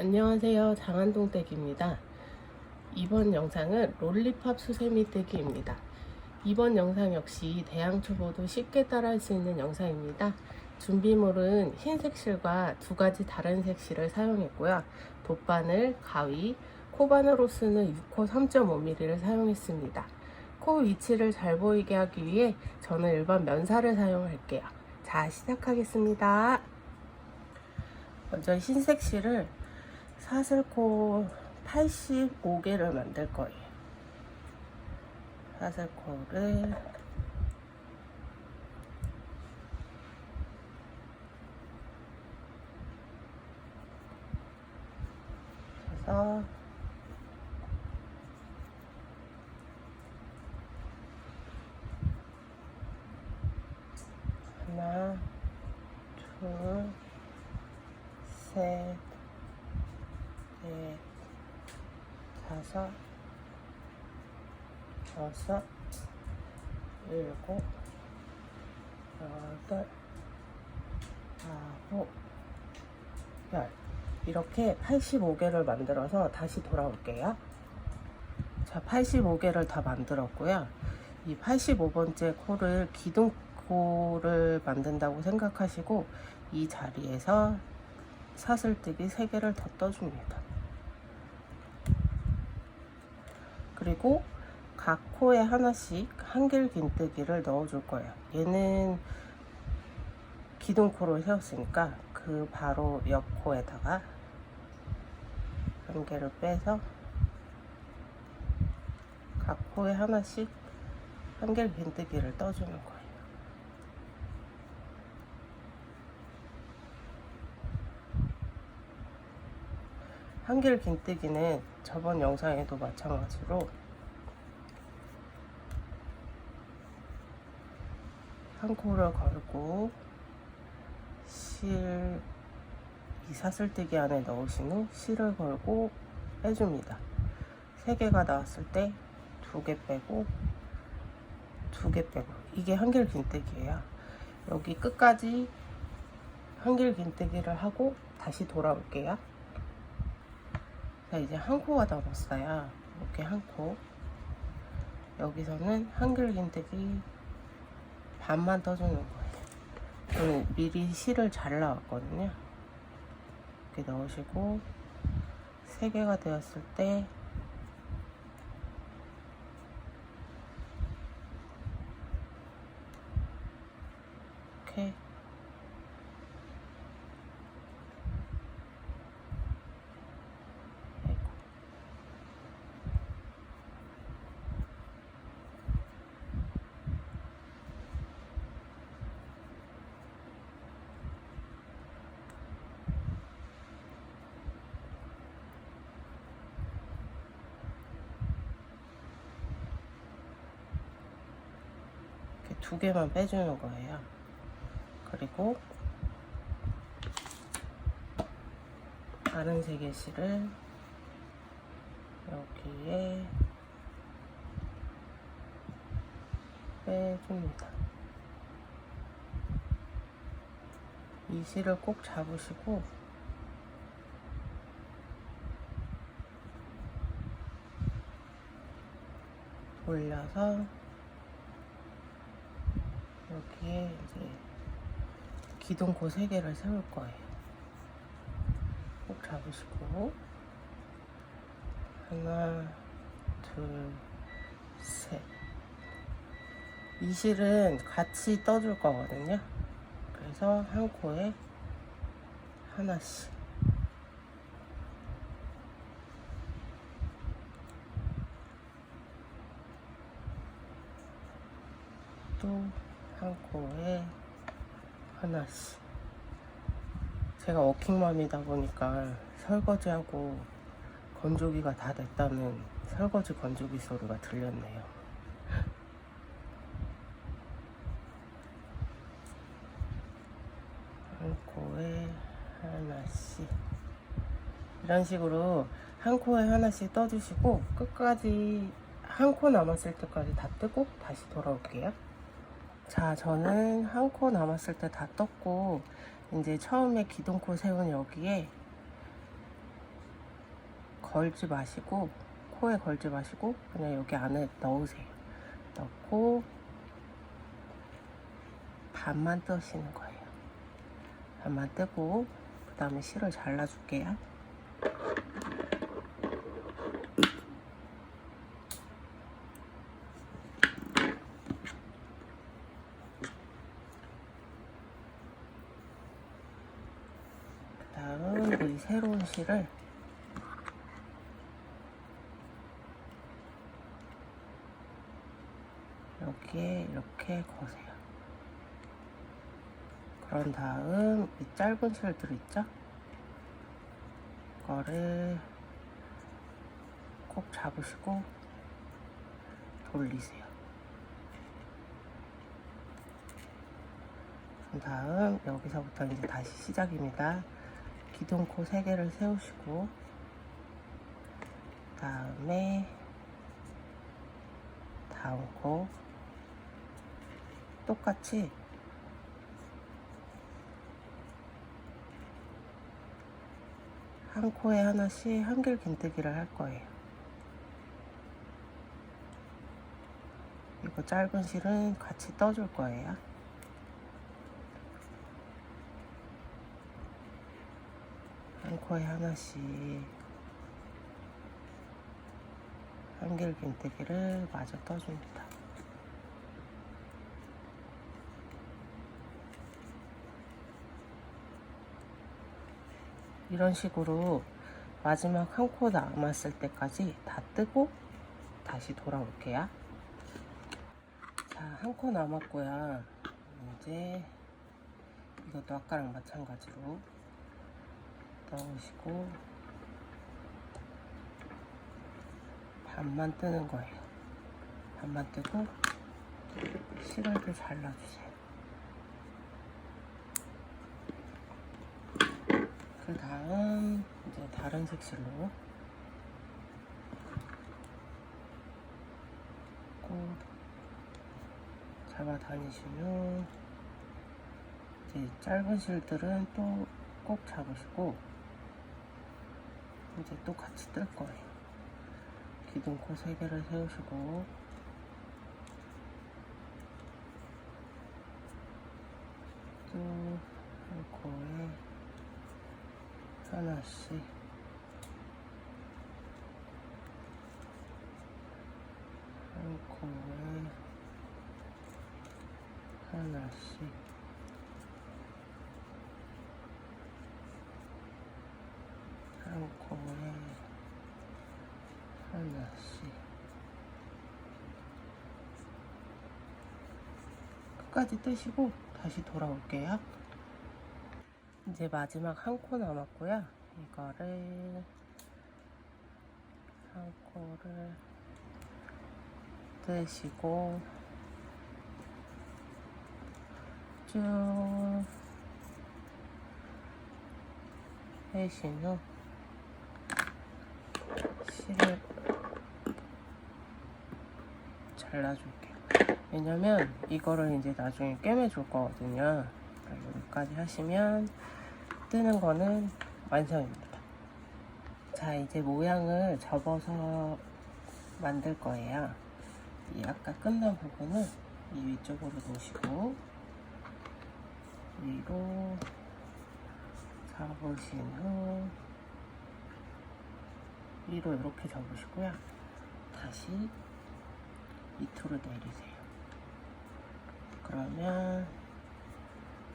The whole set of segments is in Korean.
안녕하세요. 장안동 댁입니다. 이번 영상은 롤리팝 수세미 떼기입니다. 이번 영상 역시 대양 초보도 쉽게 따라할 수 있는 영상입니다. 준비물은 흰색 실과 두 가지 다른 색 실을 사용했고요. 돗바늘, 가위, 코바늘로 쓰는 6호 3.5mm를 사용했습니다. 코 위치를 잘 보이게 하기 위해 저는 일반 면사를 사용할게요. 자, 시작하겠습니다. 먼저 흰색 실을 사슬코 85개를 만들 거예요. 사슬코를 해서 하나, 둘, 셋, 넷, 다섯, 여섯, 일곱, 여덟, 아홉, 열. 이렇게 85개를 만들어서 다시 돌아올게요. 자, 85개를 다 만들었고요. 이 85번째 코를 기둥코를 만든다고 생각하시고 이 자리에서 사슬뜨기 3개를 더 떠줍니다. 그리고 각 코에 하나씩 한길 긴뜨기를 넣어줄 거예요. 얘는 기둥코를 세웠으니까 그 바로 옆 코에다가 한 개를 빼서 각 코에 하나씩 한길 긴뜨기를 떠주는 거예요. 한길 긴뜨기는 저번 영상에도 마찬가지로 한 코를 걸고 실, 이 사슬뜨기 안에 넣으신 후 실을 걸고 빼줍니다. 세 개가 나왔을 때두개 빼고 두개 빼고 이게 한길 긴뜨기예요. 여기 끝까지 한길 긴뜨기를 하고 다시 돌아올게요. 자 이제 한 코가 남았어요. 이렇게 한 코. 여기서는 한길 긴뜨기 반만 떠주는 거예요. 저는 미리 실을 잘라왔거든요. 이렇게 넣으시고 세 개가 되었을 때 이렇게 두 개만 빼주는 거예요. 그리고 다른 세개 실을 여기에 빼줍니다. 이 실을 꼭 잡으시고 돌려서 여기에 이제 기둥코 세 개를 세울 거예요. 꼭 잡으시고 하나, 둘, 셋. 이 실은 같이 떠줄 거거든요. 그래서 한 코에 하나씩. 또 한 코에 하나씩. 제가 워킹맘이다 보니까 설거지하고 건조기가 다 됐다는 설거지 건조기 소리가 들렸네요. 한 코에 하나씩. 이런 식으로 한 코에 하나씩 떠주시고 끝까지 한 코 남았을 때까지 다 뜨고 다시 돌아올게요. 자, 저는 한 코 남았을 때 다 떴고 이제 처음에 기둥코 세운 여기에 걸지 마시고 코에 걸지 마시고 그냥 여기 안에 넣으세요. 넣고 반만 뜨시는 거예요. 반만 뜨고 그 다음에 실을 잘라줄게요. 그 다음 이 새로운 실을 여기에 이렇게 거세요. 그런 다음 이 짧은 실들 있죠? 이거를 꼭 잡으시고 돌리세요. 그 다음 여기서부터 이제 다시 시작입니다. 기둥코 3개를 세우시고 다음에 다음 코 똑같이 한 코에 하나씩 한길 긴뜨기를 할 거예요. 이거 짧은 실은 같이 떠줄 거예요. 한 코에 하나씩 한길 긴뜨기를 마저 떠줍니다. 이런 식으로 마지막 한 코 남았을 때까지 다 뜨고 다시 돌아올게요. 자, 한 코 남았고요. 이제 이것도 아까랑 마찬가지로 넣으시고 반만 뜨는 거예요. 반만 뜨고 실을도 잘라주세요. 그 다음 이제 다른 색실로 꼭 잡아다니시면 이제 짧은 실들은 또 꼭 잡으시고 이제 또 같이 뜰 거예요. 기둥코 3개를 세우시고. 또한 코에 하나씩. 한 코에 하나씩 한 코에 하나씩 끝까지 뜨시고 다시 돌아올게요. 이제 마지막 한 코 남았고요. 이거를 한 코를 뜨시고 쭉 해신 후 실을 잘라줄게요. 왜냐면 이거를 이제 나중에 꿰매줄 거거든요. 여기까지 하시면 뜨는 거는 완성입니다. 자, 이제 모양을 접어서 만들 거예요. 이 아까 끝난 부분을 이 위쪽으로 놓으시고 위로 잡으신 후 위로 이렇게 접으시고요. 다시 밑으로 내리세요. 그러면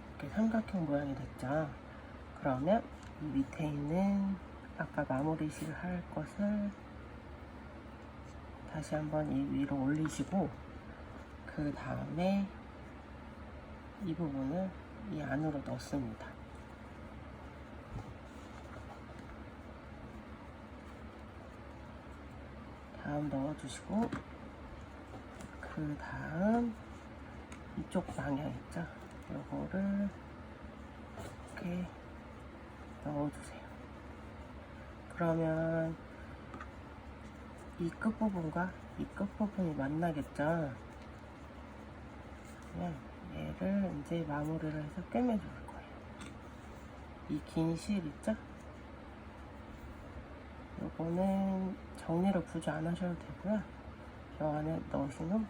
이렇게 삼각형 모양이 됐죠. 그러면 이 밑에 있는 아까 마무리실 할 것을 다시 한번 이 위로 올리시고 그 다음에 이 부분을 이 안으로 넣습니다. 다음 넣어주시고 그 다음 이쪽 방향 있죠? 요거를 이렇게 넣어주세요. 그러면 이 끝부분과 이 끝부분이 만나겠죠? 그러면 얘를 이제 마무리를 해서 꿰매줄 거예요. 이 긴 실 있죠? 요거는 정리를 굳이 안 하셔도 되고요. 요 안에 넣으신 후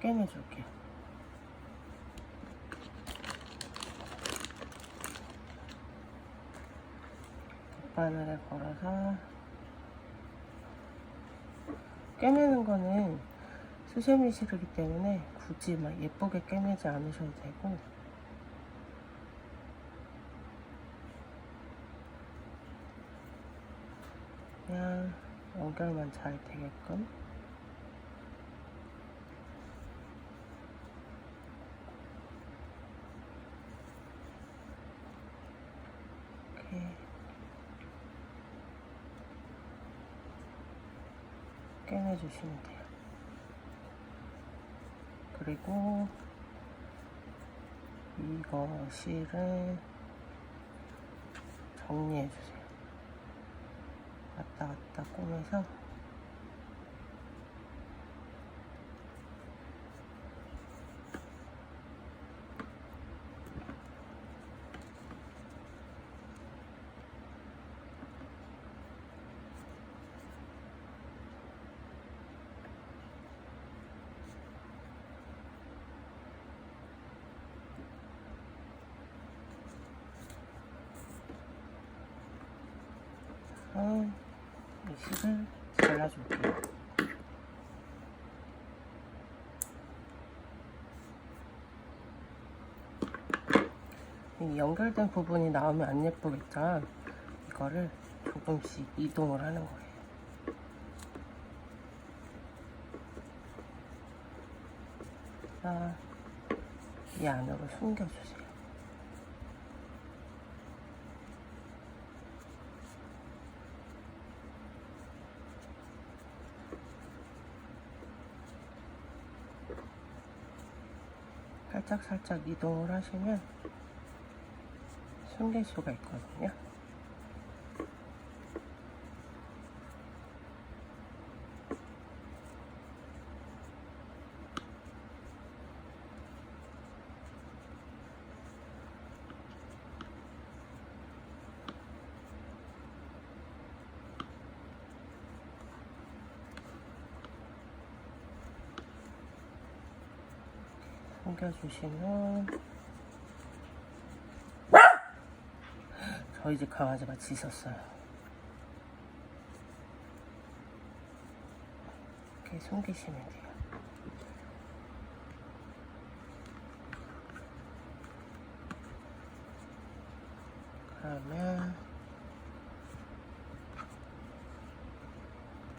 깨매줄게요. 바늘에 걸어서 깨매는 거는 수세미 시르기 때문에 굳이 막 예쁘게 깨매지 않으셔도 되고 그냥 연결만 잘 되게끔 깨매주시면 돼요. 그리고 이거 실을 정리해주세요. 왔다 갔다 꼬매서 어, 이 실을 잘라줄게요. 이 연결된 부분이 나오면 안 예쁘겠죠? 이거를 조금씩 이동을 하는 거예요. 자, 이 안으로 숨겨주세요. 살짝 살짝 이동을 하시면 숨길 수가 있거든요. 숨겨주시면 저희 집 강아지가 짖었어요. 이렇게 숨기시면 돼요. 그러면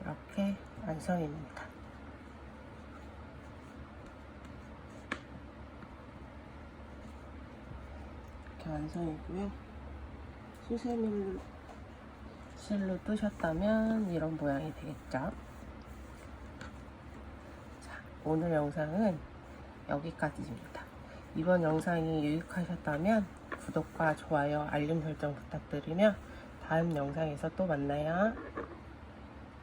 이렇게 완성입니다. 이렇게 완성이고요. 수세미를 실로 뜨셨다면 이런 모양이 되겠죠. 자, 오늘 영상은 여기까지입니다. 이번 영상이 유익하셨다면 구독과 좋아요, 알림 설정 부탁드리며 다음 영상에서 또 만나요.